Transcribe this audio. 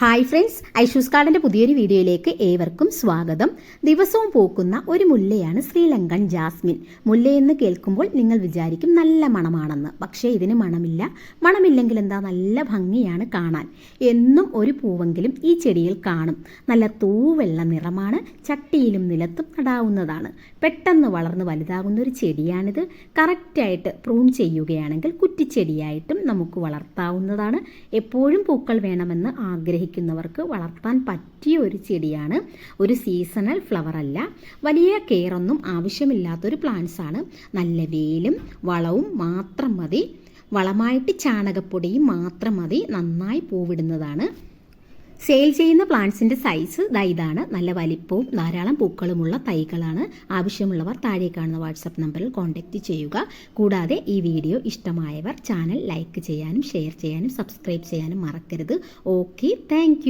Hi friends Aishu's കാർഡിന്റെ പുതിയൊരു വീഡിയോയിലേക്ക് ഏവർക്കും സ്വാഗതം. ദിവസവും പൂക്കുന്ന ഒരു മുല്ലയാണ് ശ്രീലങ്കൻ ജാസ്മിൻ. മുല്ലയെന്ന് കേൾക്കുമ്പോൾ നിങ്ങൾ വിചാരിക്കും നല്ല മണമാണെന്ന്. പക്ഷേ ഇതിന് മണമില്ല. മണമില്ലെങ്കിൽ എന്താ നല്ല ഭംഗിയാണ് കാണാൻ. എന്നും ഒരു പൂവെങ്കിലും ഈ ചെടിയിൽ കാണും. നല്ല തൂവെള്ള നിറമാണ് ചട്ടിയിലും നിലത്തും നടാവുന്നതാണ്. പെട്ടെന്ന് വളർന്ന് വലുതാകുന്ന ഒരു ചെടിയാണിത്. കറക്റ്റായിട്ട് പ്രൂൺ ചെയ്യുകയാണെങ്കിൽ കുറ്റിച്ചെടിയായിട്ടും നമുക്ക് വളർത്താവുന്നതാണ്. എപ്പോഴും പൂക്കൾ വേണമെന്ന് ആഗ്രഹിക്കുന്നവർക്ക് വളർത്താൻ പറ്റിയ ഒരു ചെടിയാണ് ഒരു സീസണൽ ഫ്ലവർ അല്ല. വലിയ കെയറൊന്നും ആവശ്യമില്ലാത്തൊരു ആണ്. നല്ല വെയിലും വളവും മാത്രം മതി. വളമായിട്ട് ചാണകപ്പൊടിയും മാത്രം മതി. നന്നായി പൂവിടുന്നതാണ്. സെയിൽ ചെയ്യുന്ന പ്ലാന്റ്സിന്റെ സൈസ് ദാ ഇതാണ്. നല്ല വലിപ്പവും ധാരാളം പൂക്കളുമുള്ള തൈകളാണ്. ആവശ്യമുള്ളവർ താഴെ കാണുന്ന വാട്സപ്പ് നമ്പറിൽ കോൺടാക്റ്റ് ചെയ്യുക. കൂടാതെ ഈ വീഡിയോ ഇഷ്ടമായവർ ചാനൽ ലൈക്ക് ചെയ്യാനും ഷെയർ ചെയ്യാനും സബ്സ്ക്രൈബ് ചെയ്യാനും മറക്കരുത്. Okay thank